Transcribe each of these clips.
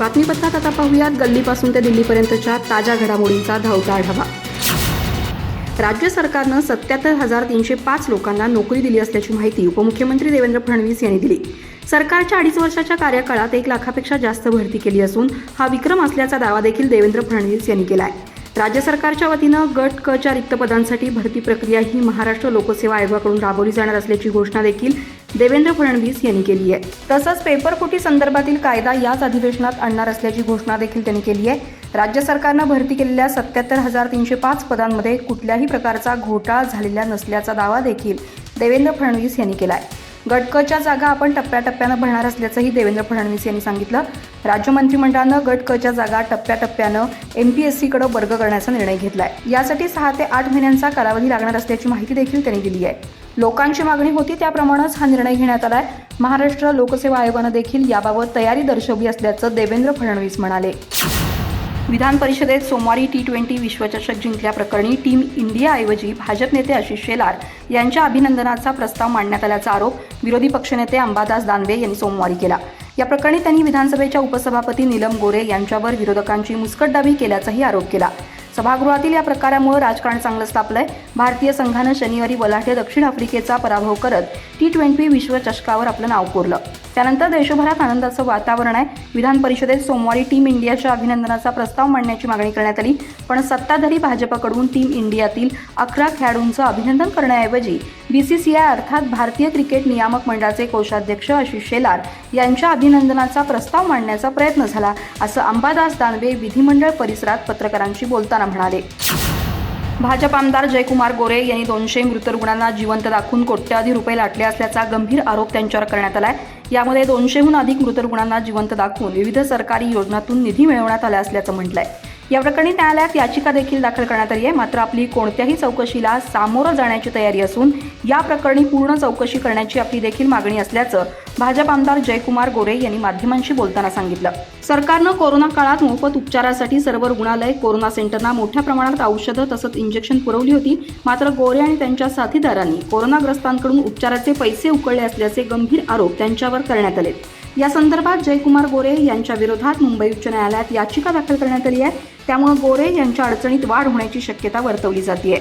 बातमीपत्रात आता पाहूयात. गल्लीपासून ते दिल्लीपर्यंतच्या ताज्या घडामोडींचा धावता आढावा. राज्य सरकारनं सत्याहत्तर हजार तीनशे पाच लोकांना नोकरी दिली असल्याची माहिती उपमुख्यमंत्री देवेंद्र फडणवीस यांनी दिली. सरकारच्या अडीच वर्षाच्या कार्यकाळात एक लाखापेक्षा जास्त भरती केली असून हा विक्रम असल्याचा दावा देखील देवेंद्र फडणवीस यांनी केला आहे राज्य सरकारच्या वतीनं गट क च्या रिक्त पदांसाठी भरती प्रक्रिया ही महाराष्ट्र लोकसेवा आयोगाकडून राबवली जाणार असल्याची घोषणा देखील देवेंद्र फडणवीस यांनी केली आहे. तसंच पेपरफुटी संदर्भातील कायदा याच अधिवेशनात आणणार असल्याची घोषणा देखील त्यांनी केली आहे. राज्य सरकारनं भरती केलेल्या सत्याहत्तर हजार तीनशे पाच पदांमध्ये कुठल्याही प्रकारचा घोटाळा झालेला नसल्याचा दावा देखील देवेंद्र फडणवीस यांनी केला आहे. गटकच्या जागा आपण टप्प्याटप्प्यानं भरणार असल्याचंही देवेंद्र फडणवीस यांनी सांगितलं. राज्य मंत्रिमंडळानं गटकच्या जागा टप्प्याटप्प्यानं एम पी एस सीकडं वर्ग करण्याचा निर्णय घेतला आहे यासाठी सहा ते आठ महिन्यांचा कालावधी लागणार असल्याची माहिती देखील त्यांनी दिली आहे. लोकांची मागणी होती त्याप्रमाणेच हा निर्णय घेण्यात आलाय. महाराष्ट्र लोकसेवा आयोगानं देखील याबाबत तयारी दर्शवली असल्याचं देवेंद्र फडणवीस म्हणाले. विधान परिषदेत सोमवारी टी ट्वेंटी विश्वचषक जिंकल्याप्रकरणी टीम इंडियाऐवजी भाजप नेते आशिष शेलार यांच्या अभिनंदनाचा प्रस्ताव मांडण्यात आल्याचा आरोप विरोधी पक्षनेते अंबादास दानवे यांनी सोमवारी केला. या प्रकरणी त्यांनी विधानसभेच्या उपसभापती नीलम गोरे यांच्यावर विरोधकांची मुस्कटदाबी केल्याचाही आरोप केला. सभागृहातील या प्रकारामुळे राजकारण चांगलंच तापलंय भारतीय संघानं शनिवारी बलाढ्य दक्षिण आफ्रिकेचा पराभव करत टी ट्वेंटी विश्वचषकावर आपलं नाव कोरलं. त्यानंतर देशभरात आनंदाचं वातावरण आहे. विधान परिषदेत सोमवारी टीम इंडियाच्या अभिनंदनाचा प्रस्ताव मांडण्याची मागणी करण्यात आली. पण सत्ताधारी भाजपकडून टीम इंडियातील अकरा खेळाडूंचं अभिनंदन करण्याऐवजी बी सी सी आय अर्थात भारतीय क्रिकेट नियामक मंडळाचे कोषाध्यक्ष आशिष शेलार यांच्या अभिनंदनाचा प्रस्ताव मांडण्याचा प्रयत्न झाला असं अंबादास दानवे विधिमंडळ परिसरात पत्रकारांशी बोलताना म्हणाले. भाजप आमदार जयकुमार गोरे यांनी दोनशे मृत रुग्णांना जिवंत दाखवून कोट्यवधी रुपये लाटले असल्याचा गंभीर आरोप त्यांच्यावर करण्यात आला आहे यामध्ये दोनशेहून अधिक मृत रुग्णांना जिवंत दाखवून विविध सरकारी योजनातून निधी मिळवण्यात आला असल्याचं म्हटलं आहे या प्रकरणी न्यायालयात याचिका देखील दाखल करण्यात आली आहे. मात्र आपली कोणत्याही चौकशीला सामोरं जाण्याची तयारी असून या प्रकरणी पूर्ण चौकशी करण्याची आपली देखील मागणी असल्याचं भाजप आमदार जयकुमार गोरे यांनी माध्यमांशी बोलताना सांगितलं. सरकारनं कोरोना काळात मोफत उपचारासाठी सर्व रुग्णालय कोरोना सेंटरना मोठ्या प्रमाणात औषधं तसंच इंजेक्शन पुरवली होती. मात्र गोरे आणि त्यांच्या साथीदारांनी कोरोनाग्रस्तांकडून उपचाराचे पैसे उकळले असल्याचे गंभीर आरोप त्यांच्यावर करण्यात आले या संदर्भात जयकुमार गोरे यांच्या विरोधात मुंबई उच्च न्यायालयात याचिका दाखल करण्यात आली आहे. त्यामुळे गोरे यांच्या अडचणीत वाढ होण्याची शक्यता वर्तवली जाते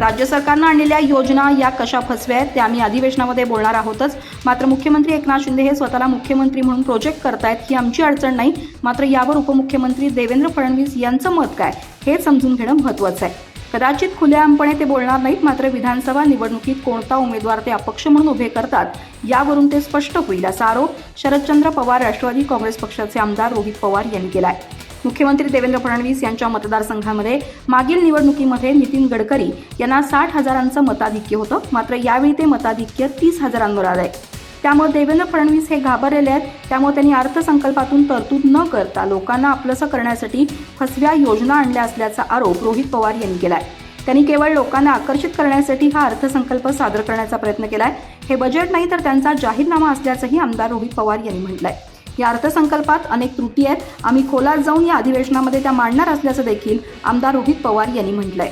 राज्य सरकारनं आणलेल्या योजना या कशा फसव्या आहेत त्या आम्ही अधिवेशनामध्ये बोलणार आहोतच. मात्र मुख्यमंत्री एकनाथ शिंदे हे स्वतःला मुख्यमंत्री म्हणून प्रोजेक्ट करतायत ही आमची अडचण नाही. मात्र यावर उपमुख्यमंत्री देवेंद्र फडणवीस यांचं मत काय हे समजून घेणं महत्त्वाचं आहे. कदाचित खुलेआमपणे ते बोलणार नाहीत मात्र विधानसभा निवडणुकीत कोणता उमेदवार ते अपक्ष म्हणून उभे करतात यावरून ते स्पष्ट होईल असा आरोप शरदचंद्र पवार राष्ट्रवादी काँग्रेस पक्षाचे आमदार रोहित पवार यांनी केला आहे मुख्यमंत्री देवेंद्र फडणवीस यांच्या मतदारसंघामध्ये मागील निवडणुकीमध्ये नितीन गडकरी यांना साठ हजारांचं मताधिक्य होतं. मात्र यावेळी ते मताधिक्य तीस हजारांवर आलं आहे त्यामुळे देवेंद्र फडणवीस हे घाबरलेले आहेत. त्यामुळे त्यांनी अर्थसंकल्पातून तरतूद न करता लोकांना आपलंसं करण्यासाठी फसव्या योजना आणल्या असल्याचा आरोप रोहित पवार यांनी केला आहे त्यांनी केवळ लोकांना आकर्षित करण्यासाठी हा अर्थसंकल्प सादर करण्याचा प्रयत्न केलाय. हे बजेट नाही तर त्यांचा जाहीरनामा असल्याचंही आमदार रोहित पवार यांनी म्हटलंय. या अर्थसंकल्पात अनेक त्रुटी आहेत. आम्ही खोलात जाऊन या अधिवेशनामध्ये त्या मांडणार असल्याचं देखील आमदार रोहित पवार यांनी म्हटलंय.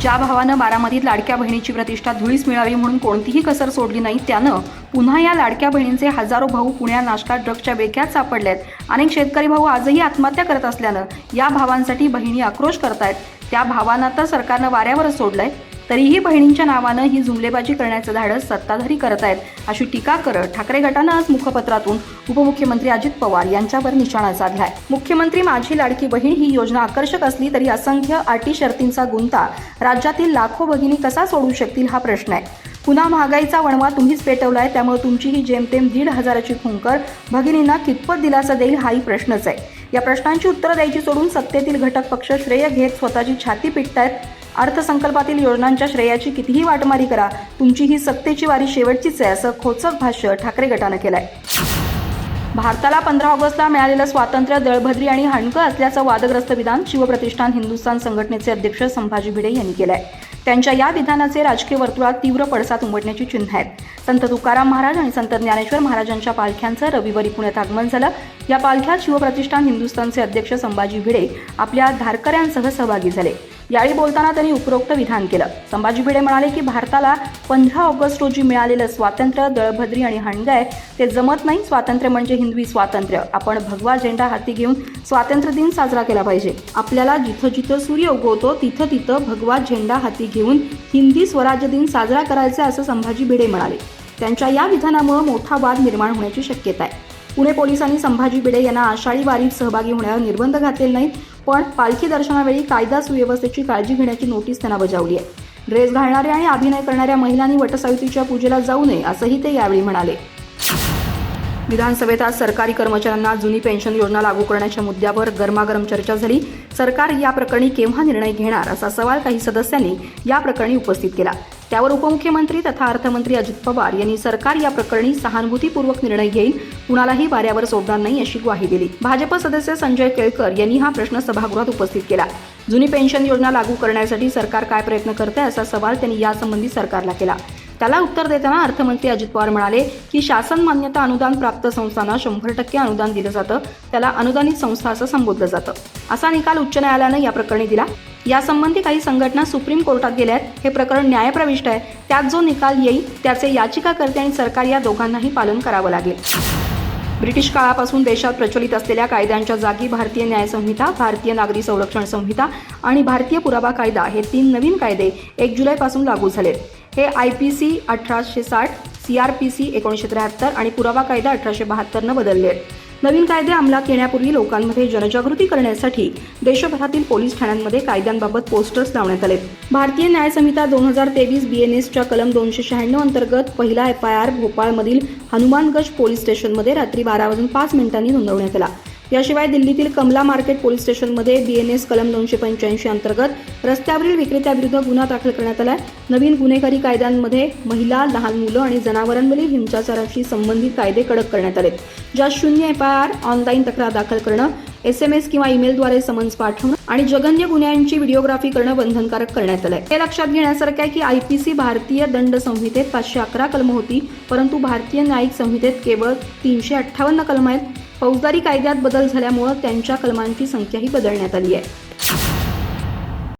ज्या भावानं बारामतीत लाडक्या बहिणीची प्रतिष्ठा धुळीस मिळावी म्हणून कोणतीही कसर सोडली नाही त्यानं पुन्हा या लाडक्या बहिणींचे हजारो भाऊ पुण्या नाशकात ड्रगच्या बेक्यात सापडलेत. अनेक शेतकरी भाऊ आजही आत्महत्या करत असल्यानं या भावांसाठी बहिणी आक्रोश करतायत. त्या भावांना तर सरकारनं वाऱ्यावरच सोडलंय. तरीही बहिणींच्या नावानं ही जुमलेबाजी करण्याचं धाडस सत्ताधारी करत आहेत अशी टीका करत ठाकरे गटानं आज मुखपत्रातून उपमुख्यमंत्री अजित पवार यांच्यावर निशाणा साधलाय. मुख्यमंत्री माझी लाडकी बहीण ही योजना आकर्षक असली तरी असंख्य अटी शर्तींचा गुंता राज्यातील लाखो भगिनी कसा सोडू शकतील हा प्रश्न आहे. पुन्हा महागाईचा वणवा तुम्हीच पेटवलाय त्यामुळे तुमची ही जेमतेम दीड हजाराची खुंकर भगिनींना कितपत दिलासा देईल हाही प्रश्नच आहे. या प्रश्नांची उत्तरं द्यायची सोडून सत्तेतील घटक पक्ष श्रेय घेत स्वतःची छाती पिटतायत अर्थसंकल्पातील योजनांच्या श्रेयाची कितीही वाटमारी करा तुमची ही सत्तेची वारी शेवटचीच आहे असं खोचक भाष्य ठाकरे गटानं केलंय. भारताला पंधरा ऑगस्टला मिळालेलं स्वातंत्र्य दळभद्री आणि हणकं असल्याचं वादग्रस्त विधान शिवप्रतिष्ठान हिंदुस्थान संघटनेचे अध्यक्ष संभाजी भिडे यांनी केलंय. त्यांच्या या विधानाचे राजकीय वर्तुळात तीव्र पडसाद उमटण्याची चिन्ह आहेत. संत तुकाराम महाराज आणि संत ज्ञानेश्वर महाराजांच्या पालख्यांचं रविवारी पुण्यात आगमन झालं. या पालख्यात शिवप्रतिष्ठान हिंदुस्थानचे अध्यक्ष संभाजी भिडे आपल्या धारकऱ्यांसह सहभागी झाले. यावेळी बोलताना त्यांनी उपरोक्त विधान केलं. संभाजी भिडे म्हणाले की भारताला पंधरा ऑगस्ट रोजी मिळालेलं स्वातंत्र्य दळभद्री आणि हणगाय ते जमत नाही. स्वातंत्र्य म्हणजे हिंदवी स्वातंत्र्य. आपण भगवा झेंडा हाती घेऊन स्वातंत्र्य दिन साजरा केला पाहिजे. आपल्याला जिथं जिथं सूर्य उगवतो तिथं तिथं भगवा झेंडा हाती घेऊन हिंदी स्वराज्य दिन साजरा करायचा असं संभाजी भिडे म्हणाले. त्यांच्या या विधानामुळे मोठा वाद निर्माण होण्याची शक्यता आहे. पुणे पोलिसांनी संभाजी भिडे यांना आषाढी वारीत सहभागी होण्यावर निर्बंध घातलेले नाहीत. पण पालखी दर्शनावेळी कायदा सुव्यवस्थेची काळजी घेण्याची नोटीस त्यांना बजावली आहे. ड्रेस घालणाऱ्या आणि अभिनय करणाऱ्या महिलांनी वटसावित्रीच्या पूजेला जाऊ नये असंही ते यावेळी म्हणाले. विधानसभेत आज सरकारी कर्मचाऱ्यांना जुनी पेन्शन योजना लागू करण्याच्या मुद्द्यावर गरमागरम चर्चा झाली. सरकार या प्रकरणी केव्हा निर्णय घेणार असा सवाल काही सदस्यांनी या प्रकरणी उपस्थित केला. त्यावर उपमुख्यमंत्री तथा अर्थमंत्री अजित पवार यांनी सरकार या प्रकरणी सहानुभूतीपूर्वक निर्णय घेईल. कुणालाही वाऱ्यावर सोडणार नाही अशी ग्वाही दिली. भाजप सदस्य संजय केळकर यांनी हा प्रश्न सभागृहात उपस्थित केला. जुनी पेन्शन योजना लागू करण्यासाठी सरकार काय प्रयत्न करते असा सवाल त्यांनी यासंबंधी सरकारला केला. त्याला उत्तर देताना अर्थमंत्री अजित पवार म्हणाले की शासन मान्यता अनुदान प्राप्त संस्थांना शंभर टक्के अनुदान दिलं जातं. त्याला अनुदानित संस्था असं संबोधलं जातं. असा निकाल उच्च न्यायालयानं या प्रकरणी दिला. यासंबंधी काही संघटना सुप्रीम कोर्टात गेल्या आहेत. हे प्रकरण न्यायप्रविष्ट आहे. त्यात जो निकाल येईल त्याचे याचिकाकर्ते आणि सरकार या दोघांनाही पालन करावं लागेल. ब्रिटिश काळापासून देशात प्रचलित असलेल्या कायद्यांच्या जागी भारतीय न्याय संहिता भारतीय नागरी संरक्षण संहिता आणि भारतीय पुरावा कायदा हे तीन नवीन कायदे एक जुलैपासून लागू झालेत. हे आय पी सी अठराशे साठ सी आर पी सी एकोणीसशे त्र्याहत्तर आणि पुरावा कायदा अठराशे बहात्तरनं बदलले. आहेत नवीन कायदे अंमलात येण्यापूर्वी लोकांमध्ये जनजागृती करण्यासाठी देशभरातील पोलीस ठाण्यांमध्ये कायद्यांबाबत पोस्टर्स लावण्यात आले. भारतीय न्याय संहिता दोन हजार तेवीस बी एन एसच्या कलम दोनशे शहाण्णव अंतर्गत पहिला एफ आय आर भोपाळमधील हनुमानगंज पोलीस स्टेशनमध्ये रात्री बारा वाजून पाच मिनिटांनी नोंदवण्यात आला. याशिवाय दिल्लीतील कमला मार्केट पोलीस स्टेशनमध्ये बीएनएस कलम दोनशे पंच्याऐंशी अंतर्गत रस्त्यावरील विक्रेत्याविरुद्ध गुन्हा दाखल करण्यात आला नवीन गुन्हेगारी कायद्यांमध्ये महिला लहान मुलं आणि जनावरांवरील हिंसाचाराशी संबंधित कायदे कडक करण्यात आले ज्यात शून्य एफ आय आर ऑनलाईन तक्रार दाखल करणं एस एम एस किंवा ईमेलद्वारे समन्स पाठवणं आणि जगन्य गुन्ह्यांची व्हिडिओग्राफी करणं बंधनकारक करण्यात आलंय. हे लक्षात घेण्यासारखं आहे की आयपीसी भारतीय दंड संहितेत पाचशे अकरा कलम होती परंतु भारतीय न्यायिक संहितेत केवळ तीनशे अठ्ठावन्न कलम आहेत. फौजदारी कायद्यात बदल झाल्यामुळं त्यांच्या कलमांची संख्याही बदलण्यात आली आहे.